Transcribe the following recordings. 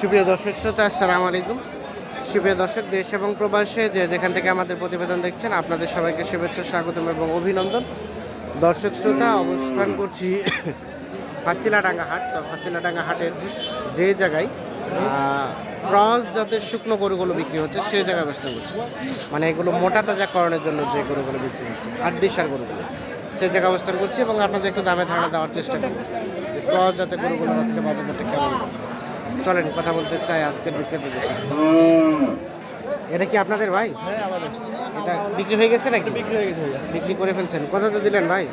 সুপ্রিয় দর্শক শ্রোতা, আসসালামু আলাইকুম। সুপ্রিয় দর্শক, দেশ এবং প্রবাসে যে যেখান থেকে আমাদের প্রতিবেদন দেখছেন, আপনাদের সবাইকে শুভেচ্ছা, স্বাগতম এবং অভিনন্দন। দর্শক শ্রোতা, অবস্থান করছি ফাঁসিলাডাঙ্গা হাট। তো ফাঁসিলাডাঙ্গা হাটের যে জায়গায় ক্রস জাতের শুকনো গরুগুলো বিক্রি হচ্ছে সেই জায়গায় অবস্থান করছি। মানে এগুলো মোটা তাজাকরণের জন্য যে গরুগুলো বিক্রি হচ্ছে হাট দিশার গরুগুলো সেই জায়গায় অবস্থান করছি এবং আপনাদের একটু দামে ধারণা দেওয়ার চেষ্টা করছি ক্রস জাতের গরুগুলো আজকে বাজারটা কেমন হচ্ছে। চলেন কথা বলতে চাই আজকের বিক্রেতাদের সাথে এটা কি আপনাদের ভাই? হ্যাঁ এটা বিক্রি হয়ে গেছে নাকি? বিক্রি হয়ে গেছে বিক্রি করে ফেলছেন। কত তো দিলেন ভাই?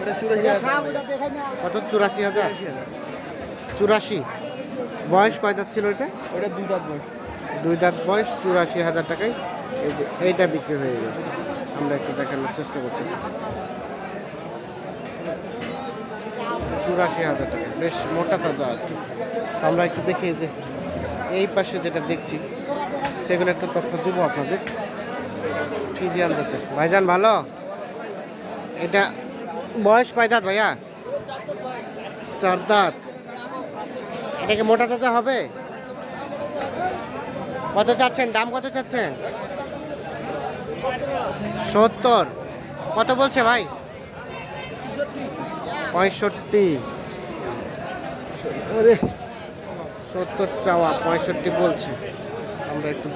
এটা কত? চুরাশি হাজার? চুরাশি বয়স কয় দাঁত ছিল এটা? ওটা দুই দাঁত বয়স। দুই দাঁত বয়স চুরাশি হাজার টাকায়। এই যে এইটা বিক্রি হয়ে গেছে। আমরা একটু দেখানোর চেষ্টা করছি। চুরাশি হাজার টাকা। বেশ মোটা তাজা। আমরা একটু দেখি যে, এই পাশে যেটা দেখছি, সেগুলো একটু তথ্য দিব আপনাদের। ফিজিয়ান জাতে ভাইজান, ভালো? এটা বয়স কয় দাঁত ভাইয়া? চার দাঁত। এটা কি মোটা তাজা হবে? কত চাচ্ছেন? দাম কত চাচ্ছেন? সত্তর। কত বলছে ভাই? পঁয়ষট্টি। সত্তর চাওয়া, পঁয়ষট্টি বলছে। আমরা একটু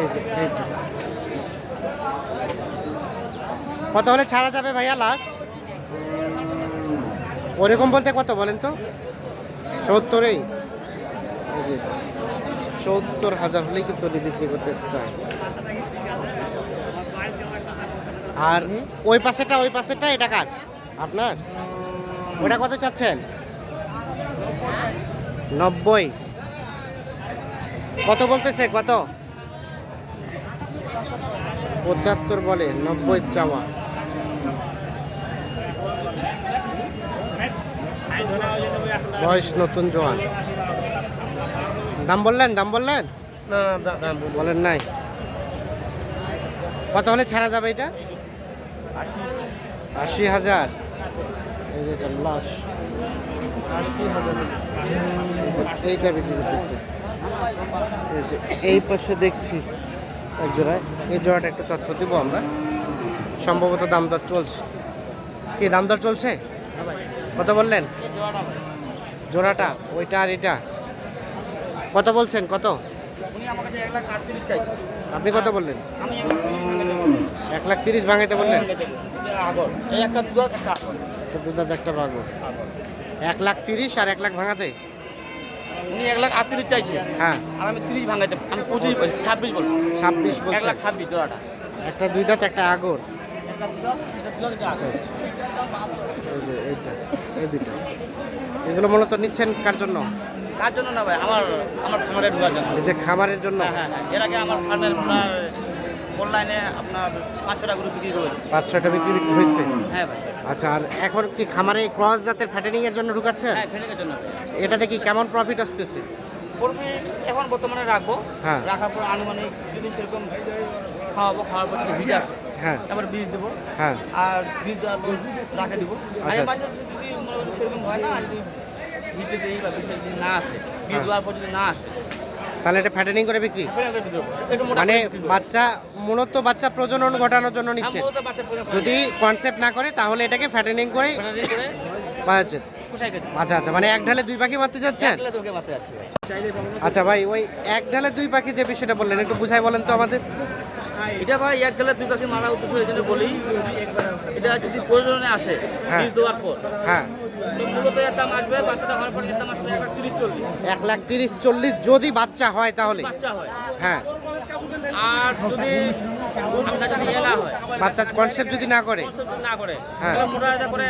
এই কত হলে ছাড়া যাবে ভাইয়া লাস্ট ওরকম বলতে কত বলেন তো? সত্তরেই? সত্তর হাজার হলেই কিন্তু বিক্রি করতে চায়। আর ওই পাশেটা ওই পাশেটা এটা কার? আপনার? ওটা কত চাচ্ছেন? নব্বই। কত বলতেছে কত? পঁচাত্তর বলে নব্বই চাওয়া। বয়স নতুন জোয়ান। দাম বললেন দাম বললেন? না না দাম বলেন নাই। কত হলে ছাড়া যাবে এটা? আশি হাজার। লাশ। আশি এইটা বিক্রি এই যে এই পাশে দেখছি এক জোড়ায়। এই জোড়াটা একটা তথ্য দিব আমরা। সম্ভবত দাম দর চলছে। কি দাম দর চলছে? কত বললেন? জোড়াটা ওইটা আর এটা। কত বলছেন? কত? আপনি কত বললেন? আমি এক লাখ তিরিশ ভাঙাইতে বললেন? আগর এই একটা আগর একটা আগর। এক লাখ তিরিশ আর এক লাখ ভাঙাতে? উনি এক লাখ আটত্রিশ চাইছে। হ্যাঁ। আর আমি তিরিশ ভাঙাইতে আমি পঁচিশ বলছি, ছাব্বিশ বলছি। ছাব্বিশ এক লাখ ছাব্বিশ জোড়াটা। একটা দুই দাঁত একটা আগর এই দুইটা। এগুলো মূলত নিচ্ছেন কার জন্য? কার জন্য না ভাই আমার আমার খামারে ঢোকার জন্য। এই যে খামারের জন্য? হ্যাঁ হ্যাঁ হ্যাঁ। এর আগে আমার ফার্মের অনলাইনে আপনার পাঁচ ছটা গরু বিক্রি করেছে পাঁচ ছয়টা বিক্রি হয়েছে? হ্যাঁ ভাই। আচ্ছা আর এখন কি খামারে ক্রস জাতের ফ্যাটেনিং এর জন্য ঢুকাচ্ছে? হ্যাঁ ফেনিকের জন্য। এটাতে কি কেমন প্রফিট আসতেছে? করবি এখন বর্তমানে রাখব। হ্যাঁ। রাখার পর আনুমানিক যদি সেরকম খাওয়াবো খাওয়ার পর বীজ আসে হ্যাঁ। তারপর বীজ দেবো। হ্যাঁ। আর বীজ দেওয়ার পর রাখে দিব। আচ্ছা। আর মাঝে যদি সেরকম হয় না যদি বীজ দেই বা বিষয় যদি না আসে বীজ হ্যাঁ। দেওয়ার পর যদি না আসে তাহলে এটা ফ্যাটেনিং করে বিক্রি? মানে। বাচ্চা মূলত বাচ্চা প্রজনন ঘটানোর জন্য নিচ্ছে। হয়। যদি কনসেপ্ট না করে তাহলে এটাকে ফ্যাটেনিং করে আচ্ছা আচ্ছা মানে এক ঢালে দুই পাখি মারতে যাচ্ছেন আচ্ছা ভাই ওই এক ঢালে দুই পাখি যে বিষয়টা বললেন একটু বুঝাই বলেন তো আমাদের। এটা ভাই এক গেলে দুই পাখি মারা উদ্দেশ্য এই জন্য বলি। এটা যদি প্রয়োজনে আসে হ্যাঁ। বীজ দেওয়ার পর। হ্যাঁ। মূলত এর দাম আসবে বাচ্চাটা হওয়ার পর এর দাম আসবে এক লাখ তিরিশ চল্লিশ। এক লাখ তিরিশ চল্লিশ যদি বাচ্চা হয় তাহলে? বাচ্চা হয়। হ্যাঁ। আর যদি বাচ্চা যদি এ না হয় বাচ্চা কনসেপ্ট যদি না করে না করে হ্যাঁ। তাহলে মোটা রাজা করে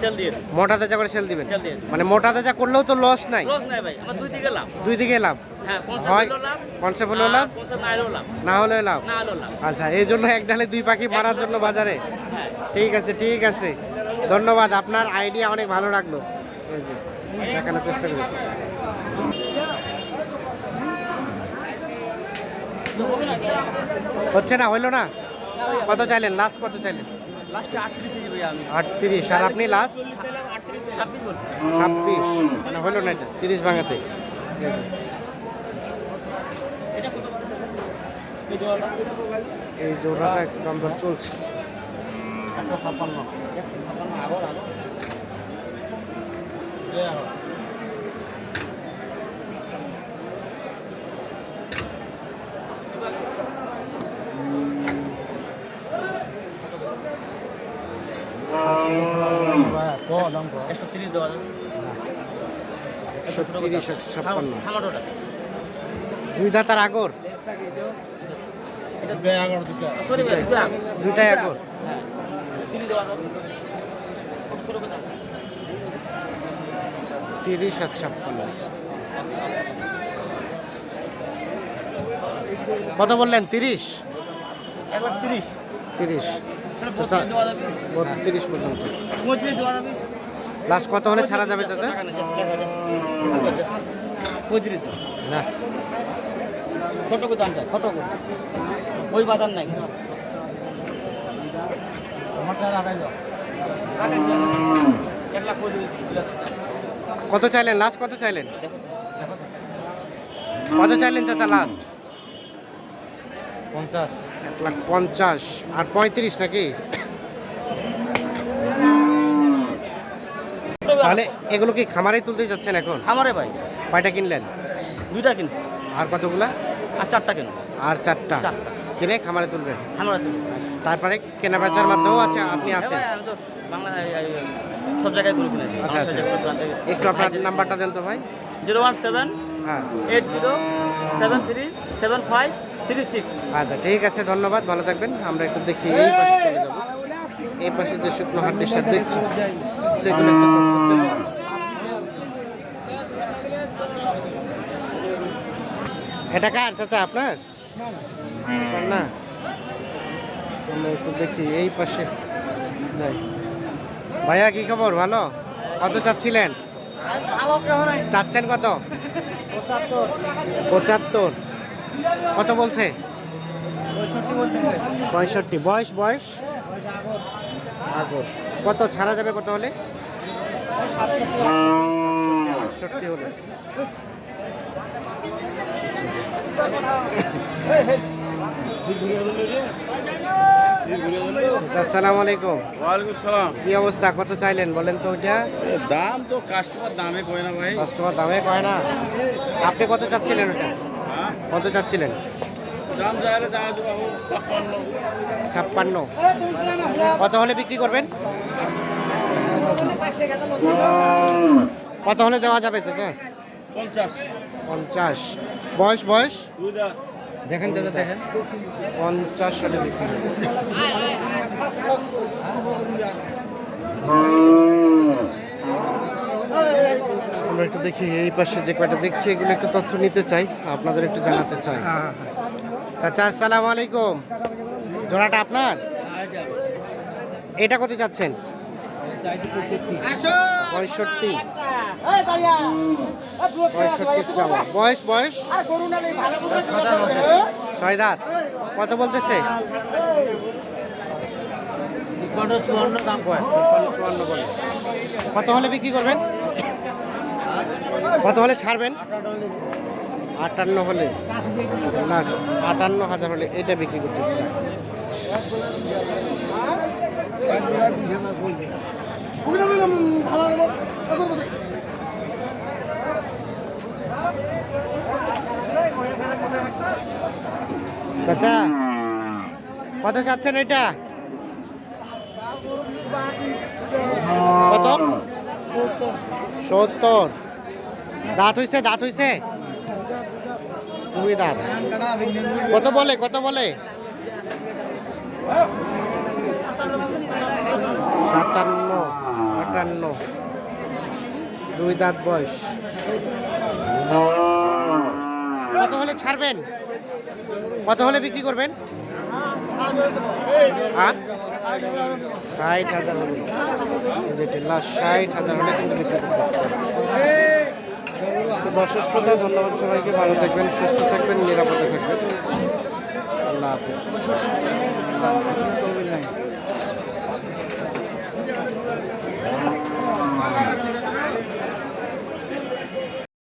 সেল দিয়ে দিই মোটা তাজা করে সেল দিবেন? সেল দিয়ে দিই মানে মোটা তাজা করলেও তো লস নাই? লস নাই ভাই আমার দুই দিকে লাভ। দুই দিকে লাভ? হ্যাঁ concept হয় লাভ কনসেপ্ট লাভ? concept না হলেও লাভ। না হলেও লাভ? না হলেও লাভ। আচ্ছা এই জন্য এক দুই পাখি মারার জন্য বাজারে। হ্যাঁ। ঠিক আছে ঠিক আছে। ধন্যবাদ আপনার আইডিয়া অনেক ভালো লাগল। এই যে দেখানোর চেষ্টা করি। হচ্ছে না হইল না? কত চাইলেন? লাস্ট কত চাইলেন? আটত্রিশ আর আপনি লাস্ট ছাব্বিশ। মানে হলো না এটা? তিরিশ ভাঙাতে। এই জোড়াটা একটু নম্বর চলছে। ছাপ্পান্ন ছাপ্পান্ন আবার আবার একশো তিরিশ দেওয়া যাবে। একশো তিরিশ একশো ছাপ্পান্ন। দুই দাঁতার আগর? দুইটাই আগর হ্যাঁ তিরিশ আর ছাপ্পান্ন। কত বললেন? তিরিশ? তিরিশ। তিরিশ। বত্রিশ পর্যন্ত। লাস্ট কত হলে ছাড়া যাবে চাচা। না। ছোট করে দাম চাই ছোট করে। ওই বাজার নাই। কত চাইলেন? লাস্ট কত চাইলেন? কত চাইলেন চাচা লাস্ট পঞ্চাশ। এক লাখ পঞ্চাশ। আর পঁয়ত্রিশ নাকি? তাহলে এগুলো কি খামারেই তুলতে যাচ্ছেন এখন? আমারে ভাই। কয়টা কিনলেন? দুইটা কিন আর কতগুলা? আর চারটা কিন আর চারটা। কিনে খামারে তুলবেন? আমরা তো তারপরে কেনা বেচার মাধ্যমেও আছে আপনি আছেন? সব জায়গায় আচ্ছা, আচ্ছা। একটু আপনার নাম্বারটা দেন তো ভাই। জিরো ওয়ান সেভেন হ্যাঁ। Eight zero seven three seven five three six. আচ্ছা ঠিক আছে ধন্যবাদ ভালো থাকবেন। আমরা একটু দেখি এই পাশে চলে যাব। এই পাশে যে শুকনো হাড্ডির সাথে দেখছি সেগুলো একটু তথ্য দেব এটা কার চাচা আপনার? না আমরা একটু দেখি এই পাশে। যাই। ভাইয়া কি খবর? ভালো? কত চাচ্ছিলেন? চাচ্ছেন কত? পঁচাত্তর। কত বলছে? পঁয়ষট্টি। বয়স বয়স? আগর। কত? ছাড়া যাবে কত হলে? আটষট্টি হলে। আসসালামু আলাইকুম। ওয়ালাইকুম সালাম। কি অবস্থা? কত চাইলেন? বলেন তো ওইটা। দাম তো কাস্টমার দামে কয় না ভাই? কাস্টমার দামে কয় না। আপনি কত চাচ্ছিলেন ওটা হ্যাঁ? কত চাচ্ছিলেন? দাম যাইলে দাম দেবো ছাপ্পান্ন। কত হলে বিক্রি করবেন? কত হলে দেওয়া যাবে চাচা পঞ্চাশ। পঞ্চাশ। বয়স বয়স? দেখেন চাচা দেখেন। পঞ্চাশ হলে বিক্রি আমরা একটু দেখি এই পাশে যে কয়টা দেখছি এগুলো একটু তথ্য নিতে চাই আপনাদের একটু জানাতে চাই। চাচা আসসালামু আলাইকুম। জোড়াটা আপনার? এটা কত যাচ্ছেন পঁয়ষট্টি। চাওয়া। বয়স বয়স? ছয় দাঁত কত বলতেছে? কত হলে বিক্রি করবেন? কত হলে ছাড়বেন? আটান্ন হলে। লাস্ট আটান্ন হাজার হলে এটা বিক্রি করতে চাই চাচা, কত চাচ্ছেন এটা? কত? সত্তর। দাঁত হইছে দাঁত হইছে? দাঁত। কত বলে কত বলে? আটান্ন দুই দাঁত বয়স। কত হলে ছাড়বেন? কত হলে বিক্রি করবেন? হ্যাঁ? ষাট হাজার হলে। ষাট হাজার হলে কিন্তু বিক্রি করতে দর্শক শ্রোতা, ধন্যবাদ সবাইকে। ভালো থাকবেন, সুস্থ থাকবেন, নিরাপদে থাকবেন। আল্লাহ হাফিজ।